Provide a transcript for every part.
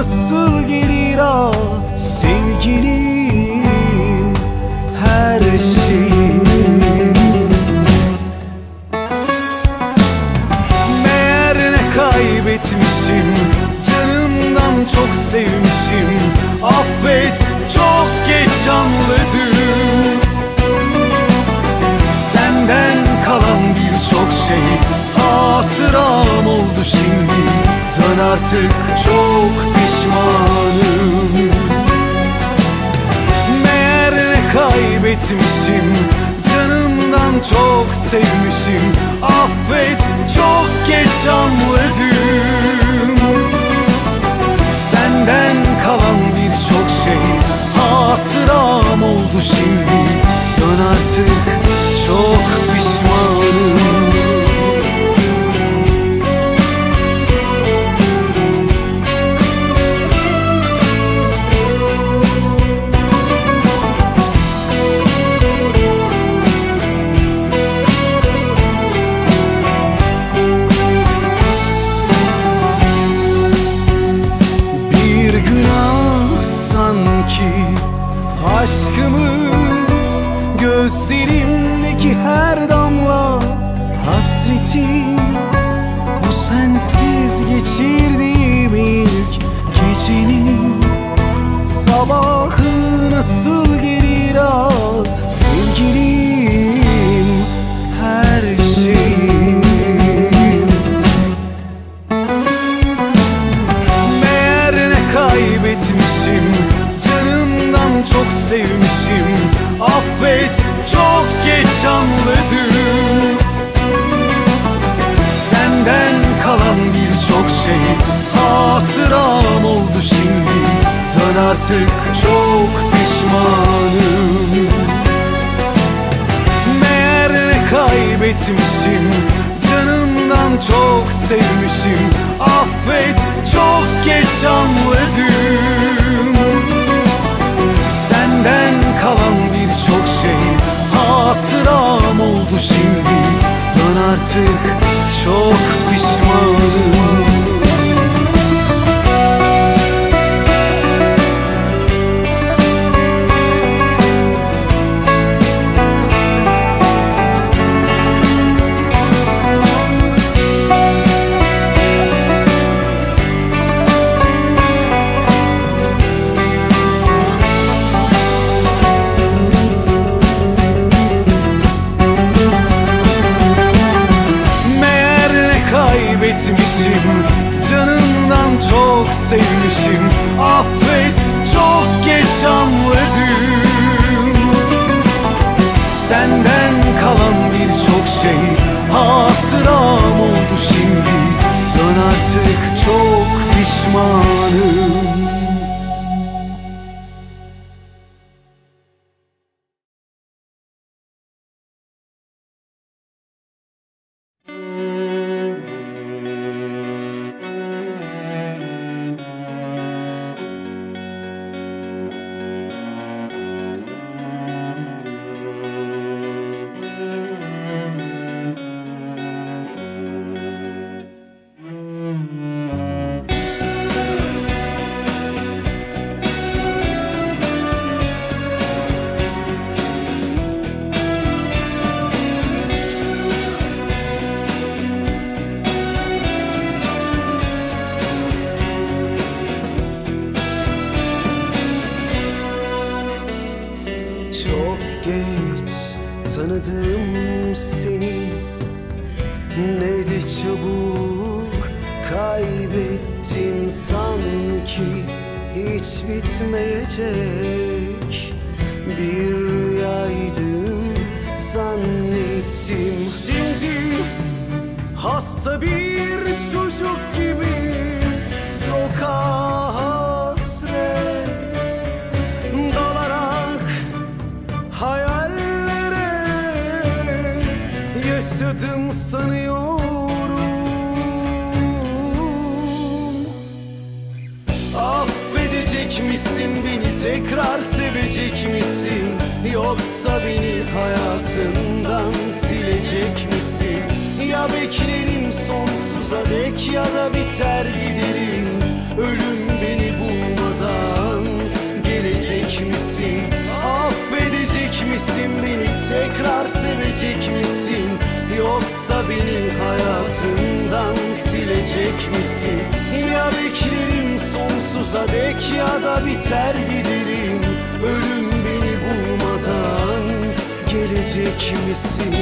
nasıl gelir ah sevgilim Her şeyim? Meğer ne kaybetmişim Canımdan çok sevmişim. Affet çok geç anladım. Senden kalan birçok şey Hatıram oldu şimdi artık çok pişmanım. Meğer kaybetmişim Canımdan çok sevmişim. Affet çok geç anladım. Senden kalan birçok şey Hatıram oldu şimdi. Dön artık çok pişmanım artık çok pişmanım. Meğer ne kaybetmişim Canımdan çok sevmişim. Affet çok geç anladım. Senden kalan birçok şey Hatıram oldu şimdi. Dön artık çok pişmanım sevmişim. Affet çok geç anladım. Senden kalan birçok şey Hatıram oldu şimdi. Dön artık çok pişmanım kaybettim sanki Hiç bitmeyecek. Bir rüyaydım zannettim. Şimdi hasta bir çocuk gibi sokağa tekrar sevecek misin Yoksa beni hayatından silecek misin? Ya beklerim sonsuza dek ya da biter giderim Ölüm beni bulmadan gelecek misin? Misin beni tekrar sevecek misin? Yoksa beni hayatından silecek misin? Ya beklerim sonsuza dek ya da biter giderim Ölüm beni bulmadan gelecek misin?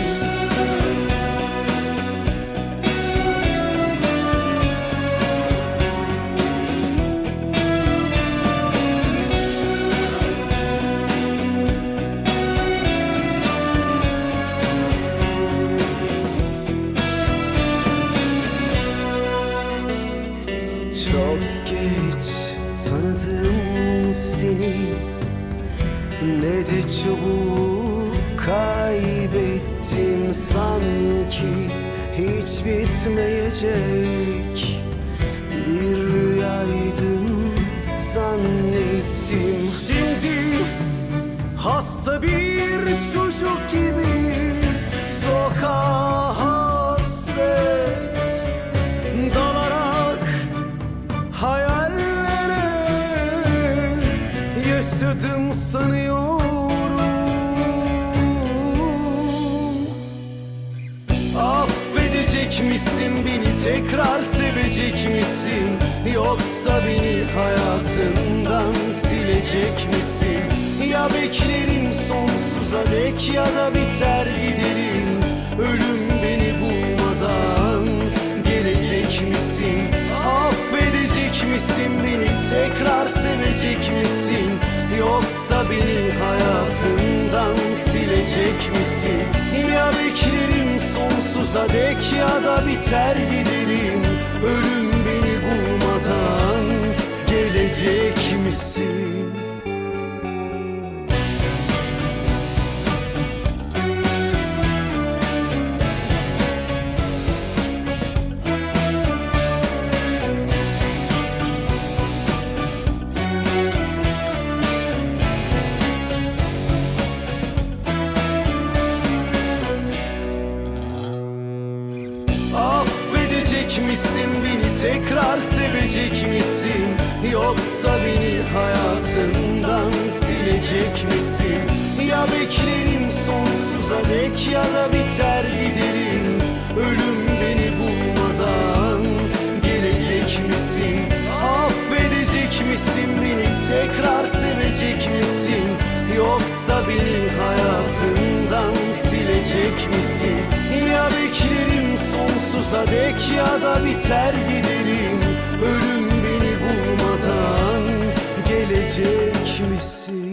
Yoksa beni hayatından silecek misin? Ya beklerim sonsuza dek ya da biter giderim. Ölüm beni bulmadan gelecek misin? Affedecek misin beni? Tekrar sevecek misin? Yoksa beni hayatından silecek misin? Ya beklerim sonsuza dek ya da biter giderim. Ölüm beni bulmadan gelecek misin? Sevecek misin? Yoksa beni hayatından silecek misin? Ya beklerim sonsuza dek ya da biter giderim. Ölüm beni bulmadan gelecek misin? Affedecek misin beni? Tekrar sevecek misin? Yoksa beni hayatından silecek misin? Ya beklerim sonsuza dek ya da biter giderim. Ölüm bulmadan gelecek misin?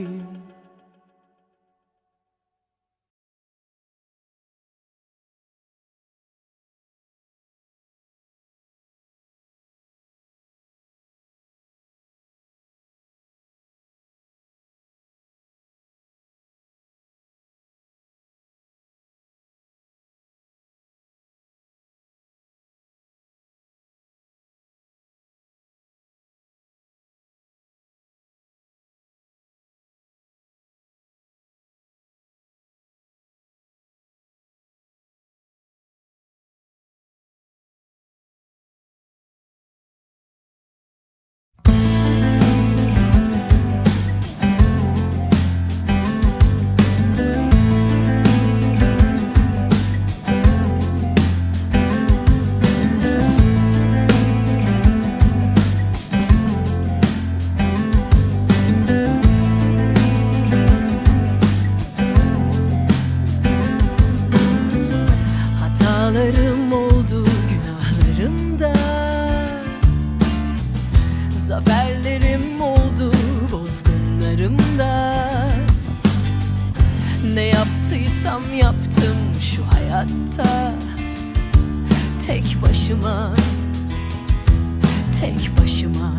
Tek başıma.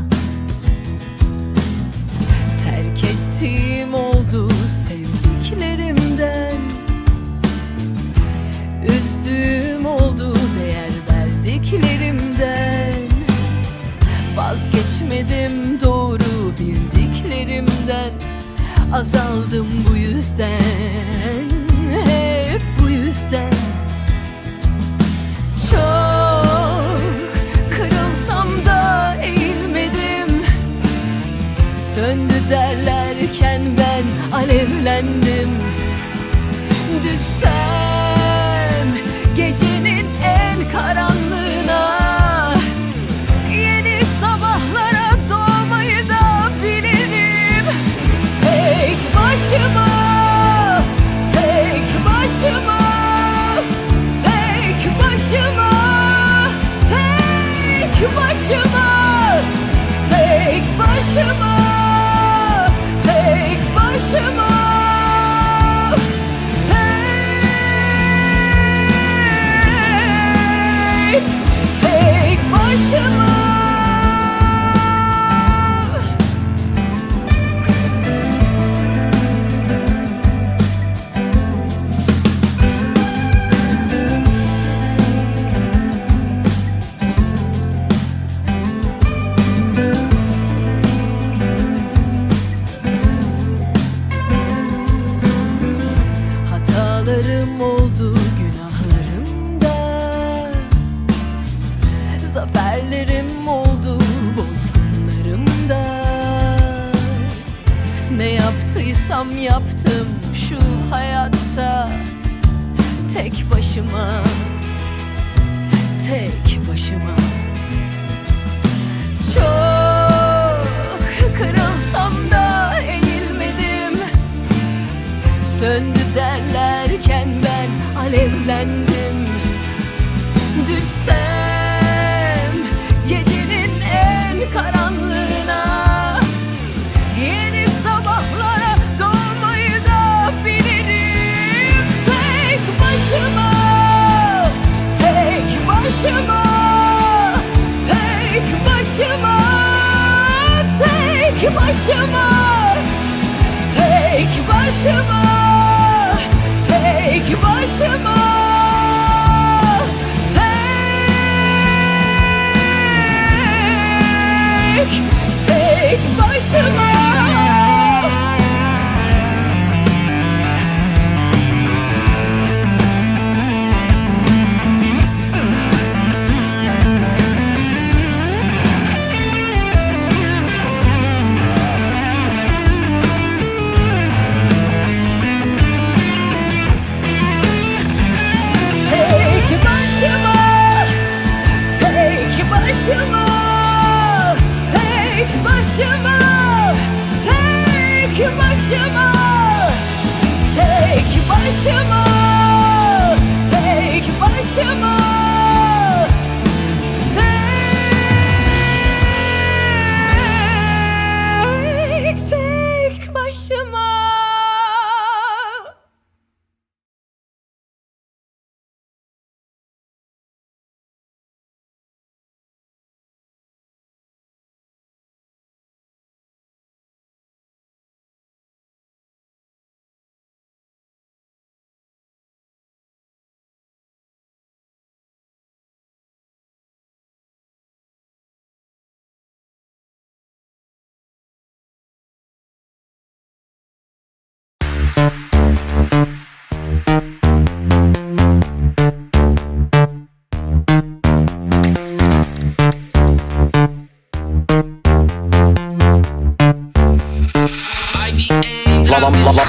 Terk ettiğim oldu sevdiklerimden. Üzdüğüm oldu değer verdiklerimden. Vazgeçmedim doğru bildiklerimden. Azaldım bu yüzden derlerken ben alevlendim. Düşsem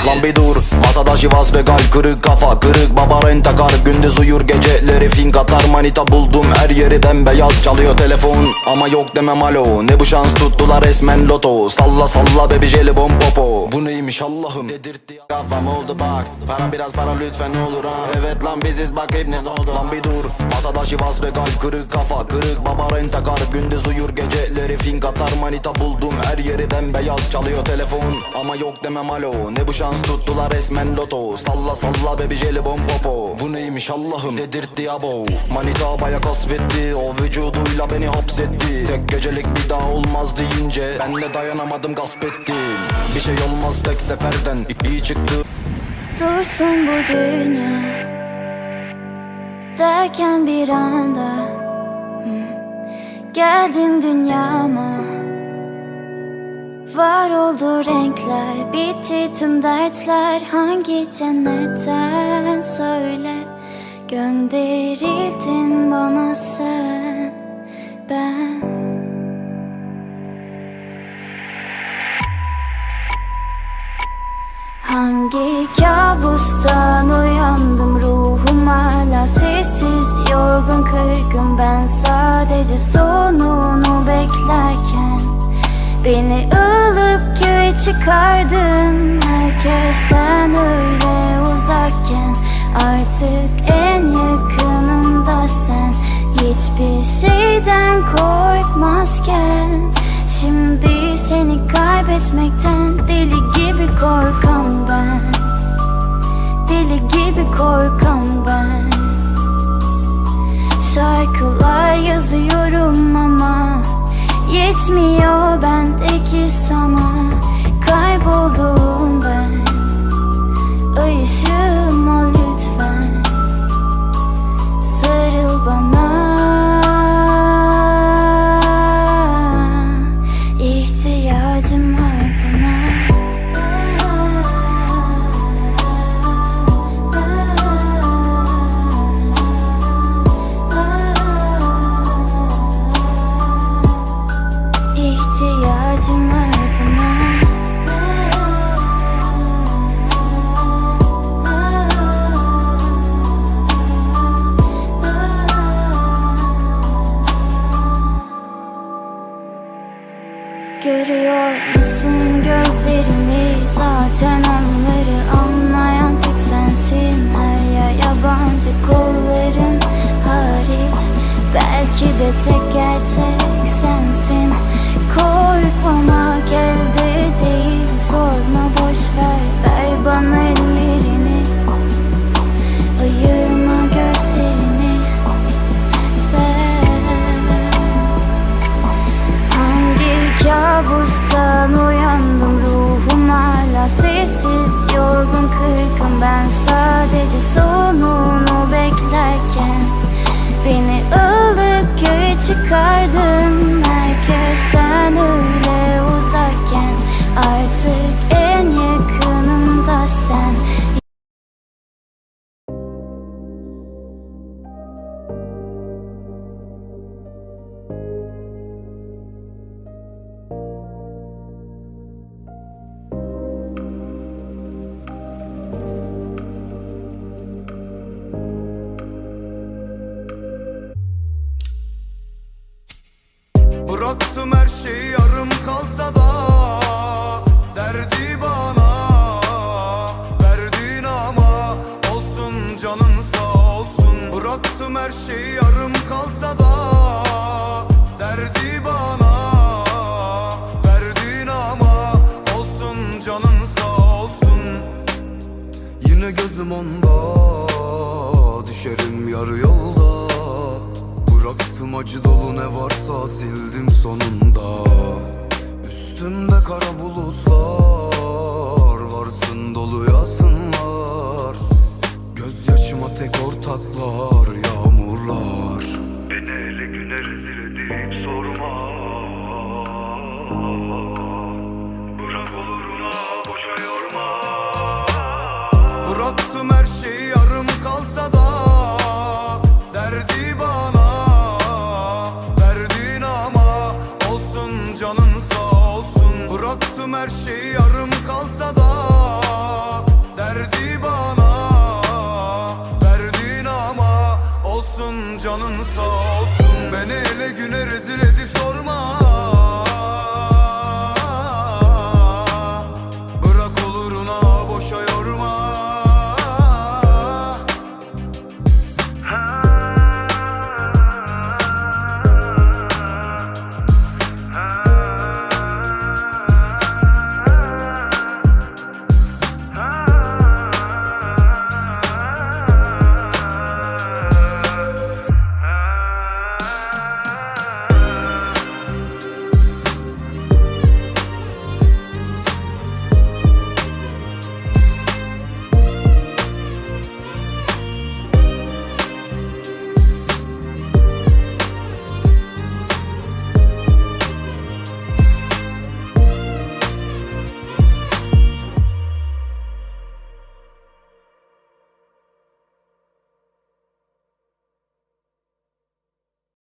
lan bir dur. Masada şivas regal kırık kafa Kırık baba rentakar Gündüz uyur geceleri fink atar. Manita buldum her yeri bembeyaz Çalıyor telefon. Ama yok demem alo. Ne bu şans tuttular resmen loto. Salla salla bebi jelibon popo. Bu neymiş Allah'ım. Dedirtti kafam oldu bak. Para biraz para lütfen olur ha. Evet lan biziz bak hep ne oldu Lan. Bir dur. Masada şivas regal kırık kafa Kırık baba rentakar Gündüz uyur geceleri fink atar. Manita buldum her yeri bembeyaz. Çalıyor telefon ama yok demem alo. Ne bu şans? Tuttular resmen loto. Salla salla bebi jelibon popo. Bu neymiş Allah'ım? Dedirtti abo. Manita baya kasvetti. O vücuduyla beni hapsetti. Tek gecelik bir daha olmaz deyince Ben de dayanamadım gasp ettim. Bir şey olmaz tek seferden İyi çıktı. Dursun bu dünya. Derken bir anda Geldin dünyama. Var oldu renkler Bitti tüm dertler. Hangi cennetten söyle Gönderildin bana sen Ben Hangi kabustan uyandım ruhum hala sessiz. Yorgun kırgın ben sadece sonunu beklerken Beni ılıp göğe çıkardın. Herkesten öyle uzakken Artık en yakınımda sen. Hiçbir şeyden korkmazken Şimdi seni kaybetmekten deli gibi korkan ben Deli gibi korkan ben. Şarkılar yazıyorum ama Yetmiyor bendeki sana. Kayboldum ben. Ay gözüm onda. Düşerim yarı yolda. Bıraktım acı dolu ne varsa sildim sonunda. Üstümde kara bulutlar Varsın dolu yasınlar. Gözyaşıma tek ortaklar Yağmurlar. Beni ele güne rezil edip sorma karşı